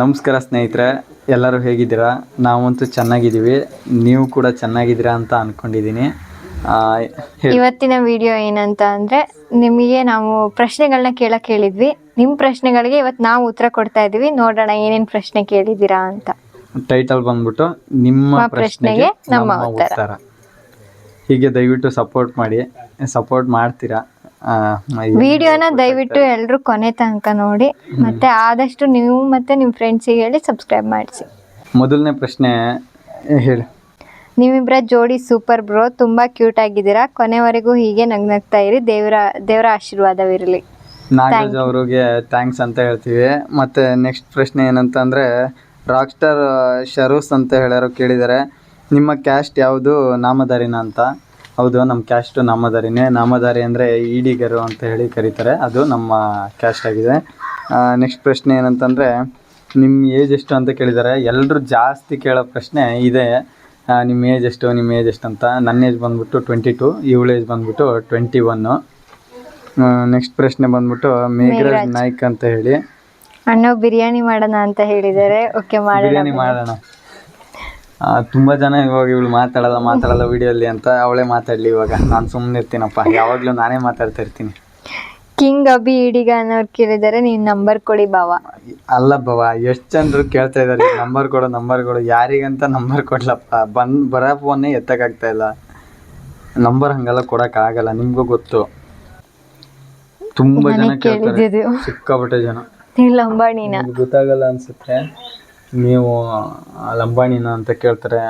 ನಮಸ್ಕಾರ ಸ್ನೇಹಿತರೆ ಎಲ್ಲರೂ ಹೇಗಿದ್ದೀರಾ? ನಾವಂತೂ ಚೆನ್ನಾಗಿದ್ದೀವಿ. ನೀವು ಕೂಡ ಚೆನ್ನಾಗಿದ್ದೀರಾ ಅಂತ ಅಂದ್ಕೊಂಡಿದ್ದೀನಿ ಇವತ್ತಿನ ವಿಡಿಯೋ ಏನಂತ ಅಂದ್ರೆ ನಿಮಗೆ ನಾವು ಪ್ರಶ್ನೆಗಳನ್ನ ಕೇಳಕ್ ಹೇಳಿದ್ವಿ. ನಿಮ್ಮ ಪ್ರಶ್ನೆಗಳಿಗೆ ಇವತ್ತು ನಾವು ಉತ್ತರ ಕೊಡ್ತಾ ಇದೀವಿ ನೋಡೋಣ ಏನೇನ್ ಪ್ರಶ್ನೆ ಕೇಳಿದ್ದೀರಾ ಅಂತ. ಟೈಟಲ್ ಬಂದ್ಬಿಟ್ಟು ನಿಮ್ಮ ಪ್ರಶ್ನೆಗೆ ನಮ್ಮ ಉತ್ತರ. ಹೀಗೆ ದಯವಿಟ್ಟು ಸಪೋರ್ಟ್ ಮಾಡಿ. ಸಪೋರ್ಟ್ ಮಾಡ್ತೀರಾ? ವಿಡಿಯೋನ ದಯವಿಟ್ಟು ಎಲ್ಲರೂ ಕೊನೆ ತನಕ ನೋಡಿ. ಮತ್ತೆ ಆದಷ್ಟು ನೀವು ಮತ್ತೆ ನಿಮ್ಮ ಫ್ರೆಂಡ್ಸಿಗೆ ಹೇಳಿ ಸಬ್ಸ್ಕ್ರೈಬ್ ಮಾಡಿಸಿ. ಮೊದಲನೇ ಪ್ರಶ್ನೆ ಹೇಳಿ. ನೀವಿಬ್ಬರ ಜೋಡಿ ಸೂಪರ್ ಬ್ರೋ ತುಂಬಾ ಕ್ಯೂಟ್ ಆಗಿದ್ದೀರಾ? ಕೊನೆವರೆಗೂ ಹೀಗೆ ನಗ್ನಗ್ತಾ ಇರಿ. ದೇವರ ದೇವರ ಆಶೀರ್ವಾದವಿರಲಿ. ನಾಗರಾಜ್ ಅವ್ರಿಗೆ ಥ್ಯಾಂಕ್ಸ್ ಅಂತ ಹೇಳ್ತೀವಿ. ಮತ್ತೆ ನೆಕ್ಸ್ಟ್ ಪ್ರಶ್ನೆ ಏನಂತಂದ್ರೆ ರಾಕ್ ಸ್ಟಾರ್ ಶರೂಸ್ ಅಂತ ಹೇಳ್ಯಾರೋ ಕೇಳಿದ್ದಾರೆ ನಿಮ್ಮ ಕ್ಯಾಸ್ಟ್ ಯಾವುದು? ನಾಮಧಾರಿನ ಅಂತ. ಹೌದು ನಮ್ಮ ಕ್ಯಾಸ್ಟು ನಾಮಧಾರಿನೇ. ನಾಮಧಾರಿ ಅಂದರೆ ಈಡಿಗರು ಅಂತ ಹೇಳಿ ಕರೀತಾರೆ. ಅದು ನಮ್ಮ ಕ್ಯಾಸ್ಟ್ ಆಗಿದೆ. ನೆಕ್ಸ್ಟ್ ಪ್ರಶ್ನೆ ಏನಂತಂದರೆ ನಿಮ್ಮ ಏಜ್ ಎಷ್ಟು ಅಂತ ಕೇಳಿದ್ದಾರೆ ಎಲ್ಲರೂ ಜಾಸ್ತಿ ಕೇಳೋ ಪ್ರಶ್ನೆ ಇದೆ. ನಿಮ್ಮ ಏಜ್ ಎಷ್ಟು ನಿಮ್ಮ ಏಜ್ ಎಷ್ಟು ಅಂತ. ನನ್ನ ಏಜ್ ಬಂದ್ಬಿಟ್ಟು ಟ್ವೆಂಟಿ ಟು ಇವಳ ಏಜ್ ಬಂದ್ಬಿಟ್ಟು ಟ್ವೆಂಟಿ ಒನ್ನು ನೆಕ್ಸ್ಟ್ ಪ್ರಶ್ನೆ ಬಂದ್ಬಿಟ್ಟು ಮೇಘರಾಜ್. ನಾಯ್ಕ್ ಅಂತ ಹೇಳಿ. ಅಣ್ಣ ಬಿರಿಯಾನಿ ಮಾಡೋಣ ಅಂತ ಹೇಳಿದ್ದಾರೆ. ಓಕೆ ಬಿರಿಯಾನಿ. ಮಾಡೋಣ. ತುಂಬಾ ಜನ ಇವಾಗ ಇವಳು ಮಾತಾಡಲ್ಲ ಮಾತಾಡಲ್ಲ ವಿಡಿಯೋಲಿ ಅಂತ ಅವಳೇ ಮಾತಾಡ್ಲಿ ಇವಾಗ. ನಾನು ಸುಮ್ಮನೆ ಇರ್ತೀನಪ್ಪ. ಯಾವಾಗಲೂ ನಾನೇ ಮಾತಾಡ್ತಾ ಇರ್ತೀನಿ. ಕಿಂಗ್ ಅಭಿ ಇಡಿಗ ಅನ್ನೋರು ಕೇಳಿದಾರೆ ನೀನ್ ನಂಬರ್ ಕೊಡಿ ಬಾವ ಅಲ್ಲ ಬವ ಎಷ್ಟು ಜನರು ಕೇಳ್ತಾ ಇದ್ದಾರೆ ನಂಬರ್ ಕೊಡು ನಂಬರ್ ಕೊಡು. ಯಾರಿಗಂತ ನಂಬರ್ ಕೊಡ್ಲಪ್ಪ? ಬಂದ್ ಬರೋ ಫೋನೇ ಎತ್ತಕ್ಕಾಗ್ತಾ ಇಲ್ಲ. ನಂಬರ್ ಹಂಗೆಲ್ಲ ಕೊಡಕ್ ಆಗಲ್ಲ ನಿಮ್ಗೂ ಗೊತ್ತು. ತುಂಬಾ ಜನ ಕೇಳ್ತಾರೆ. ಸಿಕ್ಕಾಪಟ್ಟೆ ಜನ. ಇಲ್ಲ ನಿಮ್ಗೆ ಗೊತ್ತಾಗಲ್ಲ ಅನ್ಸುತ್ತೆ. ನೀವು ಲಂಬಾಣಿನ ಅಂತ ಕೇಳ್ತಾರೆ.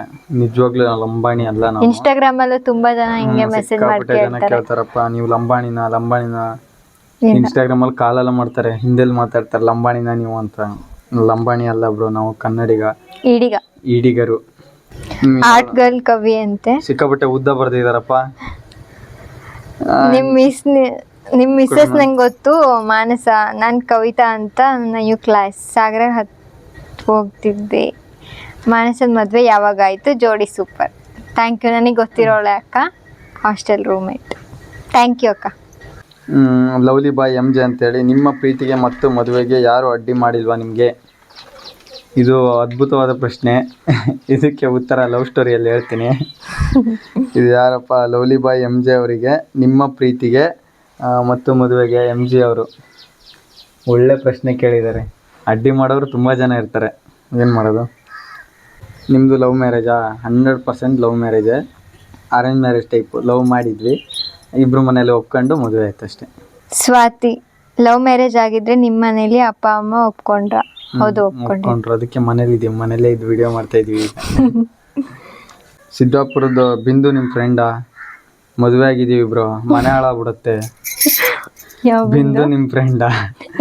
ನಿಜವಾಗ್ಲೂ ಲಂಬಾಣಿ ಅಲ್ಲ ನಾವು. ಇನ್ಸ್ಟಾಗ್ರಾಮ್ ಅಲ್ಲಿ ತುಂಬಾ ಜನ ಹಿಂಗೆ ಮೆಸೇಜ್ ಮಾಡಿ ಸಿಕ್ಕಾಪಟ್ಟೆ ಜನ ಕೇಳ್ತಾರೆ ಕೇಳ್ತಾರಪ್ಪ ನೀವು ಲಂಬಾಣಿನ ಲಂಬಾಣಿನ. ಇನ್ಸ್ಟಾಗ್ರಾಮ್ ಅಲ್ಲಿ ಕಾಲೆಲ್ಲ ಮಾಡ್ತಾರೆ ಹಿಂದೆಲ್ಲಿ ಮಾತಾಡ್ತಾರೆ ಲಂಬಾಣಿನ ನೀವು ಅಂತ. ಲಂಬಾಣಿ ಅಲ್ಲ ಬ್ರೋ ನಾವು ಕನ್ನಡಿಗ. ಈಡಿಗ. ಈಡಿಗರು. ಹ್ಮ್, ಆರ್ಟ್ ಗರ್ಲ್ ಕವಿ ಅಂತೆ. ಸಿಕ್ಕಾಪಟ್ಟೆ ಉದ್ದ ಬರ್ದಿದಾರಪ್ಪ. ನಿಮ್ ಮಿಸ್ ನಿಮ್ ಮಿಸ್ಸಸ್ ನಂಗೆ ಗೊತ್ತು ಮಾನಸ ನಾನ್ ಕವಿತಾ ಅಂತ ನನ್ನ ಯು ಕ್ಲಾಸ್ ಸಾಗರ ಹತ್ ಹೋಗ್ತಿದ್ದೆ. ಮಾನಸದ ಮದುವೆ ಯಾವಾಗ ಆಯ್ತು ಜೋಡಿ ಸೂಪರ್ ಥ್ಯಾಂಕ್ ಯು ನನಗೆ ಗೊತ್ತಿರೋಳೆ ಅಕ್ಕ. ಹಾಸ್ಟೆಲ್ ರೂಮೇಟ್ ಥ್ಯಾಂಕ್ ಯು ಅಕ್ಕ. ಲವ್ಲಿ ಬಾಯ್ ಎಂ ಜೆ ಅಂತೇಳಿ. ನಿಮ್ಮ ಪ್ರೀತಿಗೆ ಮತ್ತು ಮದುವೆಗೆ ಯಾರು ಅಡ್ಡಿ ಮಾಡಿಲ್ವಾ ನಿಮಗೆ? ಇದು ಅದ್ಭುತವಾದ ಪ್ರಶ್ನೆ. ಇದಕ್ಕೆ ಉತ್ತರ ಲವ್ ಸ್ಟೋರಿಯಲ್ಲಿ ಹೇಳ್ತೀನಿ. ಇದು ಯಾರಪ್ಪ? ಲವ್ಲಿ ಬಾಯ್ ಎಂ ಜೆ ಅವರಿಗೆ, ನಿಮ್ಮ ಪ್ರೀತಿಗೆ ಮತ್ತು ಮದುವೆಗೆ ಎಂ ಜಿ ಅವರು. ಒಳ್ಳೆ ಪ್ರಶ್ನೆ ಕೇಳಿದ್ದಾರೆ. ಅಡ್ಡಿ ಮಾಡೋರು ತುಂಬ ಜನ ಇರ್ತಾರೆ. ಏನು ಮಾಡೋದು? ನಿಮ್ಮದು ಲವ್ ಮ್ಯಾರೇಜಾ? ಹಂಡ್ರೆಡ್ ಪರ್ಸೆಂಟ್ ಲವ್ ಮ್ಯಾರೇಜೇ ಅರೇಂಜ್ ಮ್ಯಾರೇಜ್ ಟೈಪು ಲವ್ ಮಾಡಿದ್ವಿ. ಇಬ್ಬರು ಮನೇಲಿ ಒಪ್ಕೊಂಡು ಮದುವೆ ಆಯ್ತು ಅಷ್ಟೇ. ಸ್ವಾತಿ ಲವ್ ಮ್ಯಾರೇಜ್ ಆಗಿದ್ರೆ ನಿಮ್ಮ ಮನೇಲಿ ಅಪ್ಪ ಅಮ್ಮ ಒಪ್ಕೊಂಡ್ರ? ಹೌದು ಒಪ್ಕೊಂಡ್ರಿ ಒಪ್ಕೊಂಡ್ರು. ಅದಕ್ಕೆ ಮನೇಲಿ ಇದೀವಿ. ಮನೇಲೇ ಇದು ವಿಡಿಯೋ ಮಾಡ್ತಾ ಇದೀವಿ. ಈಗ ಸಿದ್ದಾಪುರದ ಬಿಂದು ನಿಮ್ಮ ಫ್ರೆಂಡಾ ಮದುವೆ ಆಗಿದ್ದೀವಿ ಇಬ್ರು ಮನೆ ಹಾಳಾಗ್ಬಿಡುತ್ತೆ. ಯಾವ ಬಿಂದು? ನಿಮ್ಮ ಫ್ರೆಂಡಾ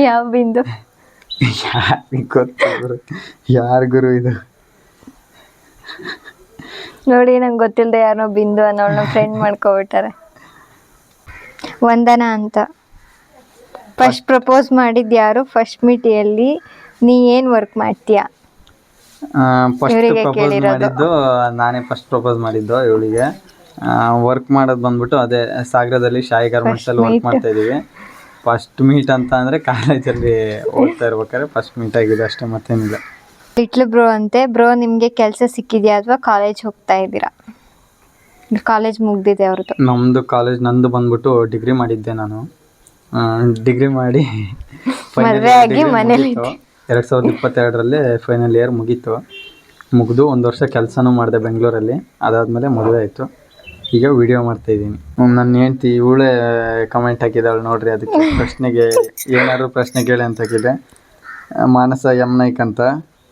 ಯಾವ ಬಿಂದು? ಯಾರಿಗೆ ಗೊತ್ತು ಗುರು? ಯಾರು ಗುರು ಇದು? ನೋಡಿ ನಂಗೆ ಗೊತ್ತಿಲ್ಲದೆ ಯಾರನ್ನೋ ಬಿಂದು ಅನ್ನೋಳನ್ನ ಫ್ರೆಂಡ್ ಮಾಡ್ಕೊಬಿಟ್ಟಾರೆ. ವಂದನಾ ಅಂತ. ಫಸ್ಟ್ ಪ್ರಪೋಸ್ ಮಾಡಿದ ಯಾರು? ಫಸ್ಟ್ ಮೀಟಿಯಲ್ಲಿ ನೀ ಏನ್ ವರ್ಕ್ ಮಾಡ್ತೀಯಾ? ಫಸ್ಟ್ ಇವ್ರಿಗೆ ಪ್ರಪೋಸ್ ಕೇಳಿರೋದು. ಮಾಡಿದ್ದು ನಾನೇ ಫಸ್ಟ್ ಪ್ರಪೋಸ್ ಮಾಡಿದ್ದು ಇವಳಿಗೆ. ವರ್ಕ್ ಮಾಡೋದು ಬಂದ್ಬಿಟ್ಟು ಅದೇ ಸಾಗರದಲ್ಲಿ ಶಾಯಿ ಗಾರ್ಮೆಂಟ್ಸ್ ಅಲ್ಲಿ ವರ್ಕ್ ಮಾಡ್ತಾ ಇದೀವಿ. ಫಸ್ಟ್ ಮೀಟ್ ಅಂತ ಅಂದ್ರೆ ಕಾಲೇಜಲ್ಲಿ ಓದ್ತಾ ಇರ್ಬೇಕಾದ್ರೆ ಫಸ್ಟ್ ಮೀಟ್ ಆಗಿದೆ ಅಷ್ಟೇ ಮತ್ತೇನಿಲ್ಲ. ಲಿಟ್ಲ್ ಬ್ರೋ ಅಂತೆ. ಬ್ರೋ ನಿಮಗೆ ಕೆಲಸ ಸಿಕ್ಕಿದ್ಯಾ ಅಥವಾ ಕಾಲೇಜ್ ಹೋಗ್ತಾ ಇದ್ದೀರಾ? ಕಾಲೇಜ್ ಮುಗ್ದಿದೆ ಅವ್ರದ್ದು. ನಮ್ಮದು ಕಾಲೇಜ್ ನಂದು ಬಂದ್ಬಿಟ್ಟು ಡಿಗ್ರಿ ಮಾಡಿದ್ದೆ ನಾನು. ಡಿಗ್ರಿ ಮಾಡಿ ಮದುವೆ ಆಗಿ ಮನೇಲಿ ಎರಡು ಸಾವಿರದ ಇಪ್ಪತ್ತೆರಡರಲ್ಲಿ ಫೈನಲ್ ಇಯರ್ ಮುಗೀತು. ಮುಗಿದು ಒಂದು ವರ್ಷ ಕೆಲಸನೂ ಮಾಡಿದೆ ಬೆಂಗಳೂರಲ್ಲಿ. ಅದಾದಮೇಲೆ ಮದುವೆ ಆಯಿತು. ಈಗ ವಿಡಿಯೋ ಮಾಡ್ತಾ ಇದ್ದೀನಿ. ನನ್ನ ಹೆಂಡ್ತಿ ಇವಳೇ ಕಮೆಂಟ್ ಹಾಕಿದ್ದಾಳೆ ನೋಡ್ರಿ ಅದಕ್ಕೆ ಪ್ರಶ್ನೆಗೆ ಏನಾದ್ರು ಪ್ರಶ್ನೆ ಕೇಳಿ ಅಂತ ಹಾಕಿದೆ. ಮಾನಸ ಎಂ ನಾಯ್ಕ್ ಅಂತ.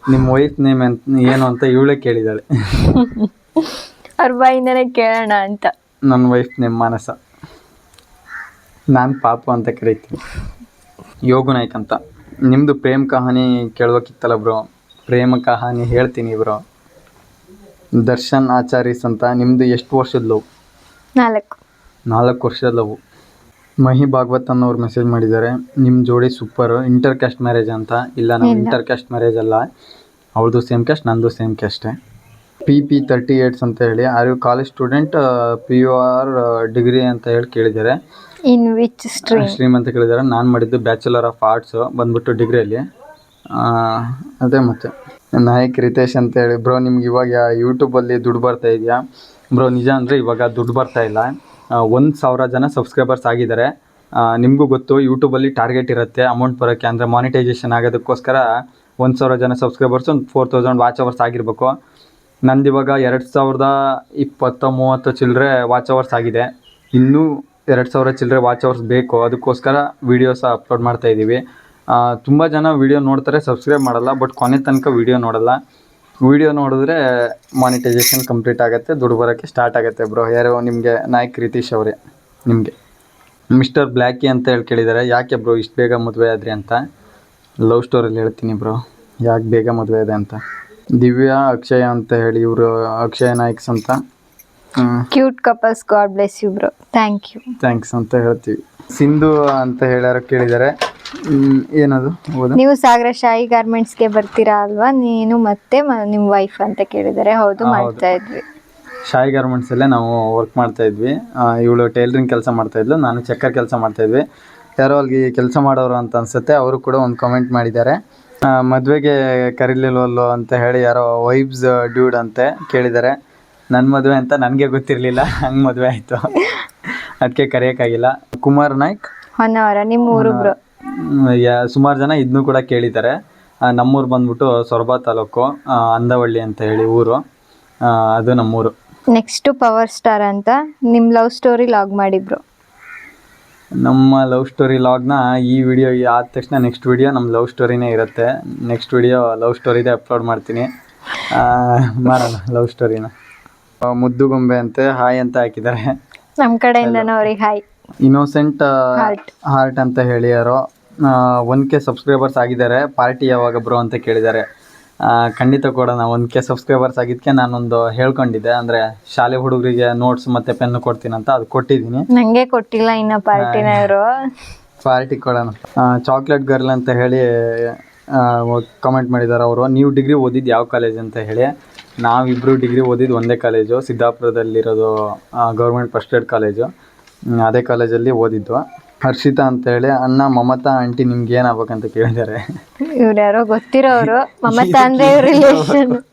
ನಿಮ್ಮ ವೈಫ್ ನೇಮ್ ಅಂತ ಏನು ಅಂತ ಇವಳೇ ಕೇಳಿದಾಳೆ. ಅವ್ರ ಬಾಯಿಂದನೇ ಕೇಳೋಣ ಅಂತ. ನನ್ನ ವೈಫ್ ನೇಮ್ ಮಾನಸ. ನಾನು ಪಾಪು ಅಂತ ಕರಿತೀನಿ. ಯೋಗು ನಾಯ್ಕ್ ಅಂತ. ನಿಮ್ಮದು ಪ್ರೇಮ್ ಕಹಾನಿ ಕೇಳಬೇಕಿತ್ತಲ್ಲ ಬ್ರೋ? ಪ್ರೇಮ ಕಹಾನಿ ಹೇಳ್ತೀನಿ ಬ್ರೋ. ದರ್ಶನ್ ಆಚಾರ್ಯಸ್ ಅಂತ ನಿಮ್ಮದು ಎಷ್ಟು ವರ್ಷದ ಲವ್ ನಾಲ್ಕು. ನಾಲ್ಕು ವರ್ಷದ ಲವ್ ಮಹಿ ಭಾಗವತ್ ಅನ್ನೋರು ಮೆಸೇಜ್ ಮಾಡಿದ್ದಾರೆ. ನಿಮ್ಮ ಜೋಡಿ ಸೂಪರ್ ಇಂಟರ್ ಕ್ಯಾಸ್ಟ್ ಮ್ಯಾರೇಜ್ ಅಂತ. ಇಲ್ಲ ನಾವು ಇಂಟರ್ ಕ್ಯಾಸ್ಟ್ ಮ್ಯಾರೇಜ್ ಅಲ್ಲ. ಅವಳದು ಸೇಮ್ ಕ್ಯಾಸ್ಟ್ ನಂದು ಸೇಮ್ ಕ್ಯಾಸ್ಟೇ ಪಿ ಪಿ ತರ್ಟಿ ಏಟ್ಸ್ ಅಂತ ಹೇಳಿ. Are you college student P U or degree ಅಂತ ಹೇಳಿ ಕೇಳಿದ್ದಾರೆ. ಇನ್ ವಿಚ್ ಸ್ಟ್ರೀಮ್ ಸ್ಟ್ರೀಮ್ ಅಂತ ಕೇಳಿದ್ದಾರೆ. ನಾನು ಮಾಡಿದ್ದು ಬ್ಯಾಚುಲರ್ ಆಫ್ ಆರ್ಟ್ಸ್ ಬಂದ್ಬಿಟ್ಟು ಡಿಗ್ರಿಯಲ್ಲಿ ಅದೇ ಮತ್ತೆ. ನಾಯಕ್ ರಿತೇಶ್ ಅಂತ ಹೇಳಿ ಬ್ರೋ, ನಿಮ್ಗೆ ಇವಾಗ ಯೂಟ್ಯೂಬಲ್ಲಿ ದುಡ್ಡು ಬರ್ತಾ ಇದೆಯಾ? ಬ್ರೋ, ನಿಜ ಅಂದರೆ ಇವಾಗ ದುಡ್ಡು ಬರ್ತಾ ಇಲ್ಲ. ಒಂದು ಸಾವಿರ ಜನ ಸಬ್ಸ್ಕ್ರೈಬರ್ಸ್ ಆಗಿದ್ದಾರೆ. ನಿಮಗೂ ಗೊತ್ತು ಯೂಟ್ಯೂಬಲ್ಲಿ ಟಾರ್ಗೆಟ್ ಇರುತ್ತೆ ಅಮೌಂಟ್ ಬರೋಕ್ಕೆ. ಅಂದರೆ ಮಾನಿಟೈಸೇಷನ್ ಆಗೋದಕ್ಕೋಸ್ಕರ ಒಂದು ಸಾವಿರ ಜನ ಸಬ್ಸ್ಕ್ರೈಬರ್ಸ್ ಒಂದು ಫೋರ್ ತೌಸಂಡ್ ವಾಚ್ ಅವರ್ಸ್ ಆಗಿರಬೇಕು. ನಂದು ಇವಾಗ ಎರಡು ಸಾವಿರದ ಇಪ್ಪತ್ತು ಮೂವತ್ತು ಚಿಲ್ಲರೆ ವಾಚ್ ಅವರ್ಸ್ ಆಗಿದೆ. ಇನ್ನೂ ಎರಡು ಸಾವಿರ ಚಿಲ್ಲರೆ ವಾಚ್ ಅವರ್ಸ್ ಬೇಕು. ಅದಕ್ಕೋಸ್ಕರ ವೀಡಿಯೋಸ ಅಪ್ಲೋಡ್ ಮಾಡ್ತಾ ಇದ್ದೀವಿ ತುಂಬ ಜನ ವೀಡಿಯೋ ನೋಡ್ತಾರೆ ಸಬ್ಸ್ಕ್ರೈಬ್ ಮಾಡಲ್ಲ ಬಟ್ ಕೊನೆ ತನಕ ವೀಡಿಯೋ ನೋಡಲ್ಲ. ವೀಡಿಯೋ ನೋಡಿದ್ರೆ ಮಾನಿಟೈಸೇಷನ್ ಕಂಪ್ಲೀಟ್ ಆಗುತ್ತೆ ದುಡ್ಡು ಬರೋಕ್ಕೆ ಸ್ಟಾರ್ಟ್ ಆಗುತ್ತೆ ಬ್ರೋ ಯಾರೋ ನಿಮಗೆ ನಾಯಕ್ ರಿತೀಶ್ ಅವರೇ ನಿಮಗೆ. ಮಿಸ್ಟರ್ ಬ್ಲ್ಯಾಕಿ ಅಂತ ಹೇಳಿ ಕೇಳಿದ್ದಾರೆ ಯಾಕೆ ಬ್ರೋ ಇಷ್ಟು ಬೇಗ ಮದುವೆ ಆದ್ರಿ ಅಂತ? ಲವ್ ಸ್ಟೋರಿಯಲ್ಲಿ ಹೇಳ್ತೀನಿ ಬ್ರೋ ಯಾಕೆ ಬೇಗ ಮದುವೆ ಇದೆ ಅಂತ? ದಿವ್ಯಾ ಅಕ್ಷಯ ಅಂತ ಹೇಳಿ ಇವರು ಅಕ್ಷಯ ನಾಯಕ್ಸ್ ಅಂತ. Cute couples god bless you bro thank you thanks ಅಂತ ಹೇಳ್ತೀವಿ. ಸಿಂಧು ಅಂತ ಹೇಳ್ಯಾರ ಕೇಳಿದ್ದಾರೆ ಏನದು? ನೀವು ಸಾಗರ ಶಾಹಿ ಗಾರ್ಮೆಂಟ್ಸ್ಗೆ ಬರ್ತೀರಾ ಅಲ್ವಾ? ನೀನು ಮತ್ತೆ ನಿಮ್ ನಿಮ್ಮ ವೈಫ್ ಅಂತ ಕೇಳಿದರೆ. ಹೌದು. ಮಾಡ್ತಾ ಇದ್ವಿ. ಶಾಯಿ ಗಾರ್ಮೆಂಟ್ಸಲ್ಲೇ ನಾವು ವರ್ಕ್ ಮಾಡ್ತಾ ಇದ್ವಿ. ಇವಳು ಟೈಲರಿಂಗ್ ಕೆಲಸ ಮಾಡ್ತಾ ಇದ್ಲು. ನಾನು ಚೆಕ್ಕರ್ ಕೆಲಸ ಮಾಡ್ತಾ ಇದ್ವಿ. ಯಾರೋ ಅಲ್ಲಿ ಕೆಲಸ ಮಾಡೋರು ಅಂತ ಅನ್ಸುತ್ತೆ. ಅವರು ಕೂಡ ಒಂದು ಕಾಮೆಂಟ್ ಮಾಡಿದ್ದಾರೆ. ಮದುವೆಗೆ ಮದ್ವೆಗೆ ಕರೀಲಿಲ್ವಲ್ಲೋ ಅಂತ ಹೇಳಿ ಯಾರೋ ವೈಬ್ಸ್ ಡ್ಯೂಡ್ ಅಂತೆ ಕೇಳಿದ್ದಾರೆ. ನನ್ನ ಮದುವೆ ಅಂತ ನನಗೆ ಗೊತ್ತಿರಲಿಲ್ಲ. ಹಂಗೆ ಮದುವೆ ಆಯಿತು. ಅದಕ್ಕೆ ಕರೆಯೋಕ್ಕಾಗಿಲ್ಲ. ಕುಮಾರ್ ನಾಯ್ಕ್? ಹೊನ್ನವರ ನಿಮ್ಮ ಊರು ಬ್ರೋ ಸುಮಾರು ಜನ ಇದನ್ನು ಕೂಡ ಕೇಳಿದ್ದಾರೆ. ನಮ್ಮೂರು ಬಂದ್ಬಿಟ್ಟು ಸೊರಬ ತಾಲೂಕು ಅಂದವಳ್ಳಿ ಅಂತ ಹೇಳಿ ಊರು. ಅದು ನಮ್ಮೂರು. ನೆಕ್ಸ್ಟ್ ಪವರ್ ಸ್ಟಾರ್ ಅಂತ ನಿಮ್ಮ ಲವ್ ಸ್ಟೋರಿ ಲಾಗ್ ಮಾಡಿದ್ರು ನಮ್ಮ ಲವ್ ಸ್ಟೋರಿ ಲಾಗ್ನ ಈ ವಿಡಿಯೋ ಆದ ತಕ್ಷಣ ನೆಕ್ಸ್ಟ್ ವಿಡಿಯೋ ನಮ್ಮ ಲವ್ ಸ್ಟೋರಿನೇ ಇರುತ್ತೆ. ನೆಕ್ಸ್ಟ್ ವಿಡಿಯೋ ಲವ್ ಸ್ಟೋರಿದೇ ಅಪ್ಲೋಡ್ ಮಾಡ್ತೀನಿ. ಮಾಡೋಣ ಲವ್ ಸ್ಟೋರಿನ. ಮುದ್ದುಗೊಂಬೆ ಅಂತೆ ಹಾಯ್ ಅಂತ ಹಾಕಿದ್ದಾರೆ. ನಮ್ಮ ಕಡೆಯಿಂದನೂ ಅವ್ರಿಗೆ ಹಾಯ್. Innocent Heart. ಹಾರ್ಟ್ ಅಂತ ಹೇಳಿ ಯಾರೋ ಒನ್ ಕೆ ಸಬ್ಸ್ಕ್ರೈಬರ್ಸ್ ಆಗಿದ್ದಾರೆ. ಪಾರ್ಟಿ ಯಾವಾಗ ಬ್ರೋ ಅಂತ ಕೇಳಿದ್ದಾರೆ. ಆ, ಖಂಡಿತ ಕೊಡೋಣ ಒನ್ ಕೆ ಸಬ್ಸ್ಕ್ರೈಬರ್ಸ್ ಆಗಿದ್ದಕ್ಕೆ ನಾನೊಂದು ಹೇಳ್ಕೊಂಡಿದ್ದೆ. ಅಂದರೆ ಶಾಲೆ ಹುಡುಗರಿಗೆ ನೋಟ್ಸ್ ಮತ್ತು ಪೆನ್ನು ಕೊಡ್ತೀನಿ ಅಂತ ಅದು ಕೊಟ್ಟಿದ್ದೀನಿ. ನಂಗೆ ಕೊಟ್ಟಿಲ್ಲ ಇನ್ನ ಪಾರ್ಟಿನ ಇವರು ಪಾರ್ಟಿ ಕೊಡೋಣ. ಚಾಕ್ಲೇಟ್ ಗರ್ಲ್ ಅಂತ ಹೇಳಿ ಕಮೆಂಟ್ ಮಾಡಿದ್ದಾರೆ ಅವರು. ನೀವು ಡಿಗ್ರಿ ಓದಿದ್ದು ಯಾವ ಕಾಲೇಜ್ ಅಂತ ಹೇಳಿ. ನಾವಿಬ್ಬರು ಡಿಗ್ರಿ ಓದಿದ್ದು ಒಂದೇ ಕಾಲೇಜು ಸಿದ್ದಾಪುರದಲ್ಲಿರೋದು ಗೌರ್ಮೆಂಟ್ ಫಸ್ಟ್ ಏಡ್ ಕಾಲೇಜು ಅದೇ ಕಾಲೇಜಲ್ಲಿ ಓದಿದ್ದು. ಹರ್ಷಿತಾ ಅಂತ ಹೇಳಿ ಅಣ್ಣ ಮಮತಾ ಆಂಟಿ ನಿಮ್ಗೆ ಏನಾಗ್ಬೇಕಂತ ಕೇಳಿದ್ದಾರೆ. ಇವ್ರು ಯಾರೋ ಗೊತ್ತಿರೋರು. ಮಮತಾ ಅಂದ್ರೆ ರಿಲೇಷನ್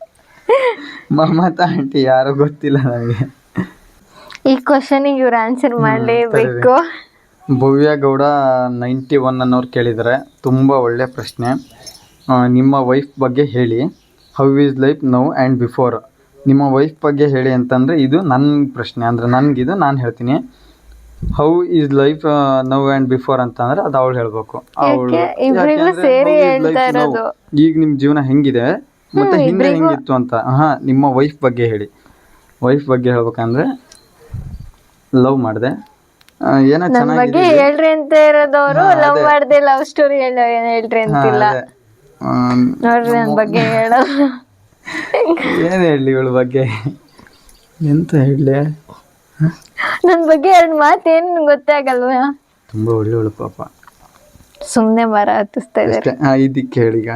ಮಮತಾ ಆಂಟಿ ಯಾರೋ ಗೊತ್ತಿಲ್ಲ ನನಗೆ ಈ ಕ್ವಶನಿಗೆ ಇವ್ರು ಆನ್ಸರ್ ಮಾಡಲೇಬೇಕು. ಭವ್ಯ ಗೌಡ ನೈಂಟಿ ಒನ್ ಅನ್ನೋರು ಕೇಳಿದ್ದಾರೆ. ತುಂಬ ಒಳ್ಳೆಯ ಪ್ರಶ್ನೆ. ನಿಮ್ಮ ವೈಫ್ ಬಗ್ಗೆ ಹೇಳಿ. How is life now and before ನಿಮ್ಮ ವೈಫ್ ಬಗ್ಗೆ ಹೇಳಿ ಅಂತಂದರೆ ಇದು ನನ್ನ ಪ್ರಶ್ನೆ. ಅಂದರೆ ನನಗಿದು ನಾನು ಹೇಳ್ತೀನಿ. How is life now and before ಅಂತಂದರೆ ಅದು ಅವಳು ಹೇಳ್ಬೇಕು. ಅವಳು ಯಾಕೆ? ಇಬ್ರಿಗೂ ಸೇರಿ ಹೇಳ್ತಾ ಇರೋದು. ಈಗ ನಿಮ್ಮ ಜೀವನ ಹೆಂಗಿದೆ? ಮತ್ತೆ ಹಿಂದೆ ಹೆಂಗಿತ್ತು ಅಂತ. ಹಾಂ ನಿಮ್ಮ ವೈಫ್ ಬಗ್ಗೆ ಹೇಳಿ. ವೈಫ್ ಬಗ್ಗೆ ಹೇಳ್ಬೇಕಂದ್ರೆ ಲವ್ ಮಾಡಿದೆ. ಏನೋ ನನ್ ಬಗ್ಗೆ ಚೆನ್ನಾಗಿದೆ ಹೇಳ್ರಿ ಅಂತ ಇರೋದವ್ರು ಲವ್. ಮಾಡ್ದೆ ಲವ್ ಸ್ಟೋರಿ ಹೇಳೋ ಏನ್ ಹೇಳ್ರಿ ಅಂತಿಲ್ಲ. ನೋಡ್ರಿ ನನ್ ಬಗ್ಗೆ ಹೇಳೋ ಏನು ಹೇಳಲಿ ಇವಳ ಬಗ್ಗೆ? ಎಂತ ಹೇಳಲಿ? ನನ್ ಬಗ್ಗೆ ಎರಡು ಮಾತು ಏನ್ ಗೊತ್ತೇ ಆಗಲ್ವಾ? ತುಂಬ ಒಳ್ಳೆ ಪಾಪ. ಸುಮ್ಮನೆ ಮರ ಹತ್ತಿಸ್ತಾ ಇದ್ದಾರೆ. ಅಷ್ಟೇ. ಇದಕ್ಕೆ ಹೇಳೀಗ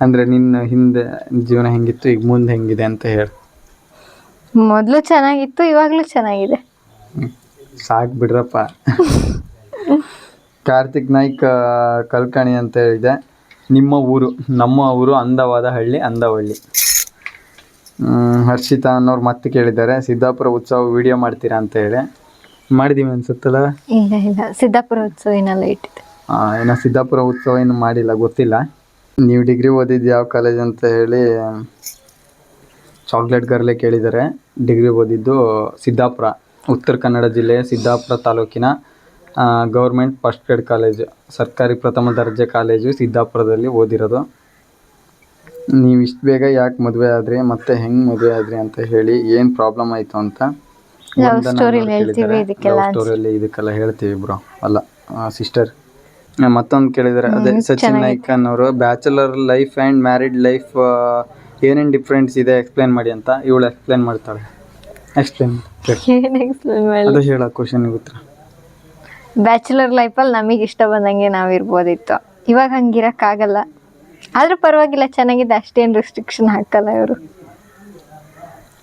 ಅಂದರೆ ನಿನ್ನ ಹಿಂದೆ ಜೀವನ ಹೆಂಗಿತ್ತು ಈಗ ಮುಂದೆ ಹೆಂಗಿದೆ ಅಂತ ಹೇಳಿ. ಮೊದಲು ಚೆನ್ನಾಗಿತ್ತು ಇವಾಗಲೂ ಚೆನ್ನಾಗಿದೆ. ಸಾಕು ಬಿಡ್ರಪ್ಪ. ಕಾರ್ತಿಕ್ ನಾಯ್ಕ್ ಆ, ಕಲ್ಕಣಿ ಅಂತ ಹೇಳಿದೆ. ನಿಮ್ಮ ಊರು ನಮ್ಮ ಊರು ಅಂದವಾದ ಹಳ್ಳಿ ಅಂದವಳ್ಳಿ. ಹರ್ಷಿತಾ ಅನ್ನೋರು ಮತ್ತೆ ಕೇಳಿದ್ದಾರೆ. ಸಿದ್ದಾಪುರ ಉತ್ಸವ ವಿಡಿಯೋ ಮಾಡ್ತೀರಾ ಅಂತ ಹೇಳಿ. ಮಾಡಿದ್ದೀವಿ ಅನ್ಸುತ್ತಲ್ಲ? ಇಲ್ಲ ಇಲ್ಲ. ಸಿದ್ದಾಪುರ ಉತ್ಸವ ಏನಲ್ಲ ಇಟ್ಟಿದ್ದೆ. ಆ, ಏನೋ ಸಿದ್ದಾಪುರ ಉತ್ಸವ ಏನು ಮಾಡಿಲ್ಲ ಗೊತ್ತಿಲ್ಲ. ನೀವು ಡಿಗ್ರಿ ಓದಿದ್ದು ಯಾವ ಕಾಲೇಜ್ ಅಂತ ಹೇಳಿ ಚಾಕ್ಲೇಟ್ ಗರ್ಲೆ ಕೇಳಿದ್ದಾರೆ. ಡಿಗ್ರಿ ಓದಿದ್ದು ಸಿದ್ದಾಪುರ ಉತ್ತರ ಕನ್ನಡ ಜಿಲ್ಲೆಯ ಸಿದ್ದಾಪುರ ತಾಲೂಕಿನ ಗೌರ್ಮೆಂಟ್ ಫಸ್ಟ್ ಗ್ರೇಡ್ ಕಾಲೇಜು ಸರ್ಕಾರಿ ಪ್ರಥಮ ದರ್ಜೆ ಕಾಲೇಜು ಸಿದ್ದಾಪುರದಲ್ಲಿ ಓದಿರೋದು. ನೀವು ಇಷ್ಟು ಬೇಗ ಯಾಕೆ ಮದುವೆ ಆದ್ರಿ ಮತ್ತೆ ಹೆಂಗ್ ಮದುವೆ ಆದ್ರಿ ಅಂತ ಹೇಳಿ ಏನು ಪ್ರಾಬ್ಲಮ್ ಆಯ್ತು ಅಂತ Love story ಲಿ ಹೇಳ್ತೀವಿ, ಇದಕ್ಕೆಲ್ಲ ಇದಕ್ಕೆಲ್ಲ ಹೇಳ್ತೀವಿ ಬ್ರೋ ಅಲ್ಲ ಸಿಸ್ಟರ್ ಮತ್ತೊಂದು ಕೇಳಿದ್ರೆ. ಅದೇ ಸಚಿನ್ ನಾಯ್ಕ ಅನ್ನೋರು bachelor life and married life ಏನೇನು ಡಿಫ್ರೆನ್ಸ್ ಇದೆ ಎಕ್ಸ್ಪ್ಲೇನ್ ಮಾಡಿ ಅಂತ ಇವಳು ಎಕ್ಸ್ಪ್ಲೇನ್ ಮಾಡ್ತಾಳೆ. ಎಕ್ಸ್ಪ್ಲೇನ್ ಏನ್ ಎಕ್ಸ್ಪ್ಲೇನ್ ಮಾಡಿ? ಅದು ಹೇಳ ಕ್ವಶನ್ ಉತ್ತರ. ಬ್ಯಾಚುಲರ್ ಲೈಫಲ್ಲಿ ನಮಗೆ ಇಷ್ಟ ಬಂದಂಗೆ ನಾವು ಇರ್ಬೋದಿತ್ತು ಇವಾಗ ಹಂಗಿರಕ್ಕಾಗಲ್ಲ. ಆದ್ರೂ ಪರವಾಗಿಲ್ಲ ಚೆನ್ನಾಗಿದೆ. ಅಷ್ಟೇನು ರೆಸ್ಟ್ರಿಕ್ಷನ್ ಹಾಕಲ್ಲ ಇವರು.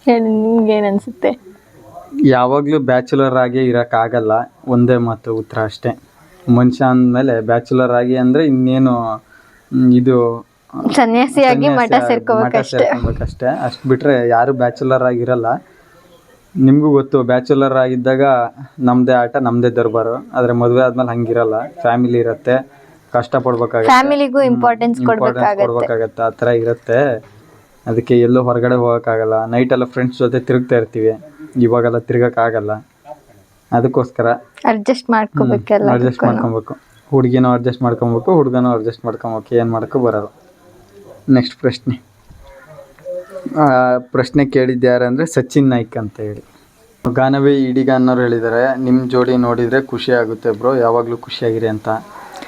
ಹೇಳಿ ನಿಮ್ಗೆ ಅನಿಸುತ್ತೆ? ಯಾವಾಗಲೂ ಬ್ಯಾಚುಲರ್ ಆಗಿ ಇರೋಕ್ಕಾಗಲ್ಲ. ಒಂದೇ ಮಾತು ಉತ್ತರ ಅಷ್ಟೇ. ಮನುಷ್ಯ ಅಂದಮೇಲೆ ಬ್ಯಾಚುಲರ್ ಆಗಿ ಅಂದರೆ ಇನ್ನೇನು ಮ್, ಇದು ಸನ್ಯಾಸಿಯಾಗಿ ಮಠ ಮಠ ಸೇರ್ಕೋಬೇಕಷ್ಟೇ. ಸೇರ್ಕೊಬೇಕಷ್ಟೇ. ಅಷ್ಟು ಬಿಟ್ರೆ ಯಾರು ಬ್ಯಾಚುಲರ್ ಆಗಿರಲ್ಲ ನಿಮಗೂ ಗೊತ್ತು ಬ್ಯಾಚುಲರ್ ಆಗಿದ್ದಾಗ ನಮ್ಮದೇ ಆಟ ನಮ್ಮದೇ ದರ್ಬಾರು. ಆದರೆ ಮದುವೆ ಆದ್ಮೇಲೆ ಹಂಗಿರಲ್ಲ. ಫ್ಯಾಮಿಲಿ ಇರುತ್ತೆ. ಕಷ್ಟಪಡ್ಬೇಕಾಗತ್ತೆ. ಫ್ಯಾಮಿಲಿಗೂ ಇಂಪಾರ್ಟೆನ್ಸ್ ಇಂಪಾರ್ಟೆನ್ಸ್ ಕೊಡ್ಬೇಕಾಗತ್ತೆ. ಕೊಡ್ಬೇಕಾಗತ್ತೆ. ಆ ಥರ ಇರುತ್ತೆ. ಅದಕ್ಕೆ ಎಲ್ಲೂ ಹೊರಗಡೆ ಹೋಗೋಕ್ಕಾಗಲ್ಲ. ನೈಟೆಲ್ಲ ಫ್ರೆಂಡ್ಸ್ ಜೊತೆ ತಿರುಗ್ತಾ ಇರ್ತೀವಿ. ಇವಾಗೆಲ್ಲ ತಿರ್ಗಕ್ಕಾಗಲ್ಲ. ಅದಕ್ಕೋಸ್ಕರ ಅಡ್ಜಸ್ಟ್ ಮಾಡ್ಕೋಬೇಕೆಲ್ಲ ಅಡ್ಜಸ್ಟ್ ಮಾಡ್ಕೊಬೇಕು. ಹುಡುಗಿನೂ ಅಡ್ಜಸ್ಟ್ ಮಾಡ್ಕೊಬೇಕು ಹುಡುಗನೂ ಅಡ್ಜಸ್ಟ್ ಮಾಡ್ಕೊಬೇಕು. ಏನು ಮಾಡೋಕ್ಕೂ ಬರಲ್ಲ. ನೆಕ್ಸ್ಟ್ ಪ್ರಶ್ನೆ. ಆ, ಪ್ರಶ್ನೆ ಕೇಳಿದ್ದು ಯಾರಂದರೆ ಸಚಿನ್ ನಾಯ್ಕ್ ಅಂತ ಹೇಳಿ. ಗಾನವೇ ಇಡೀಗ ಅನ್ನೋರು ಹೇಳಿದ್ದಾರೆ. ನಿಮ್ಮ ಜೋಡಿ ನೋಡಿದರೆ ಖುಷಿ ಆಗುತ್ತೆ ಬ್ರೋ. ಯಾವಾಗಲೂ ಖುಷಿಯಾಗಿರಿ ಅಂತ.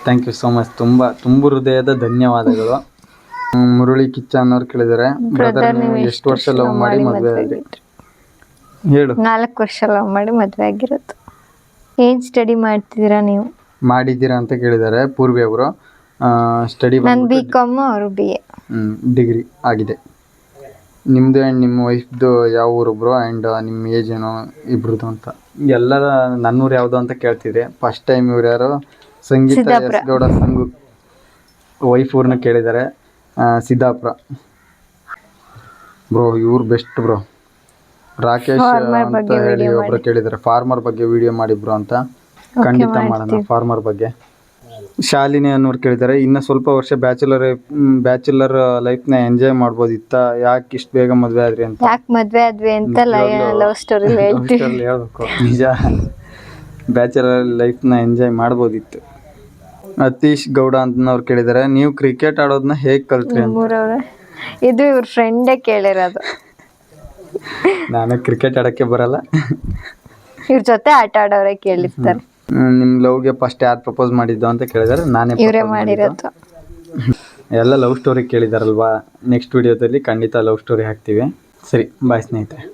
ಥ್ಯಾಂಕ್ ಯು ಸೋ ಮಚ್ ತುಂಬ ತುಂಬು ಹೃದಯದ ಧನ್ಯವಾದಗಳು. ಮುರುಳಿ ಕಿಚ್ಚ ಅನ್ನೋರು ಕೇಳಿದ್ದಾರೆ ಬ್ರದರ್ ನೀವು ಎಷ್ಟು ವರ್ಷ ಲವ್ ಮಾಡಿ ಮದುವೆ ಆದ್ರಿ ಹೇಳು. ನಾಲ್ಕು ವರ್ಷ ಲವ್ ಮಾಡಿ ಮದುವೆ ಆಗಿರೋದು. ಏನ್ ಸ್ಟಡಿ ಮಾಡ್ತಿದ್ದೀರಾ ನೀವು? ಮಾಡಿದ್ದೀರಾ ಅಂತ ಕೇಳಿದ್ದಾರೆ ಪೂರ್ವಿ ಅವರು. ಸ್ಟಡಿ ನಾನು ಬಿ ಕಾಮ್ ಅವರು ಬಿ ಎ ಡಿಗ್ರಿ ಆಗಿದೆ. ನಿಮ್ದು ಆ್ಯಂಡ್ ನಿಮ್ಮ ವೈಫ್ದು ಯಾವ ಊರು ಬ್ರೋ ಆ್ಯಂಡ್ ನಿಮ್ಮ ಏಜ್ ಏನೋ ಇಬ್ರದ್ದು ಅಂತ? ಎಲ್ಲರ ನನ್ನೂರು ಯಾವುದು ಅಂತ ಕೇಳ್ತಿದ್ದೆ ಫಸ್ಟ್ ಟೈಮ್ ಇವ್ರು ಯಾರು? ಸಂಗೀತ. ಎಸ್ ಗೌಡ ಸಂಗು ವೈಫ್ ಊರನ್ನ ಕೇಳಿದ್ದಾರೆ ಸಿದ್ದಾಪುರ. ಬ್ರೋ ಇವ್ರು ಬೆಸ್ಟ್ ಬ್ರೋ. ರಾಕೇಶ್ ಅಂತ ಹೇಳಿ ಒಬ್ರು ಕೇಳಿದ್ದಾರೆ ಫಾರ್ಮರ್ ಬಗ್ಗೆ ವಿಡಿಯೋ ಮಾಡಿ ಬ್ರೋ ಅಂತ. ಖಂಡಿತ ಮಾಡೋಣ ಫಾರ್ಮರ್ ಬಗ್ಗೆ. ಶಾಲಿನಿ ಅನ್ನೋರು ಕೇಳಿದ್ದಾರೆ ಇನ್ನು ಸ್ವಲ್ಪ ವರ್ಷ ಬ್ಯಾಚುಲರ್ ಬ್ಯಾಚುಲರ್ ಲೈಫ್ನ ಎಂಜಾಯ್ ಮಾಡ್ಬೋದಿತ್ತ ಯಾಕೆ ಇಷ್ಟು ಬೇಗ ಮದುವೆ ಆದ್ರಿ ಅಂತ? ಯಾಕೆ ಮದುವೆ ಆದ್ವಿ ಅಂತ ಲವ್ ಸ್ಟೋರಿ ಹೇಳ್ಬೇಕು. ನಿಜ. ಬ್ಯಾಚುಲರ್ ಲೈಫ್ನ ಎಂಜಾಯ್ ಮಾಡ್ಬೋದಿತ್ತು. ಅತೀಶ್ ಗೌಡ ಅಂತನವ್ರು ಕೇಳಿದಾರೆ. ನೀವು ಕ್ರಿಕೆಟ್ ಆಡೋದನ್ನ ಹೇಗೆ ಕಲ್ತ್ರಿ ಅಂತ? ಇದು ಇವ್ರ ಫ್ರೆಂಡೇ ಕೇಳಿರೋದು. ನಾನು ಕ್ರಿಕೆಟ್ ಆಡಕ್ಕೆ ಬರಲ್ಲ. ಇವ್ರ ಜೊತೆ ಆಟ ಆಡೋರೆ ಕೇಳಿರ್ತಾರೆ. ಹ್ಮ್, ನಿಮ್ ಲವ್ಗೆ ಫಸ್ಟ್ ಯಾರು ಪ್ರಪೋಸ್ ಮಾಡಿದ್ದು ಅಂತ ಕೇಳಿದಾರೆ. ನಾನೇ ಇವರೇ propose ಮಾಡಿದ್ದು. ಮಾಡಿರೋದು. ಎಲ್ಲ ಲವ್ ಸ್ಟೋರಿ ಕೇಳಿದಾರಲ್ವಾ? ನೆಕ್ಸ್ಟ್ ವಿಡಿಯೋದಲ್ಲಿ ಖಂಡಿತ ಲವ್ ಸ್ಟೋರಿ ಹಾಕ್ತೀವಿ. ಸರಿ ಬಾಯ್ ಸ್ನೇಹಿತರೆ.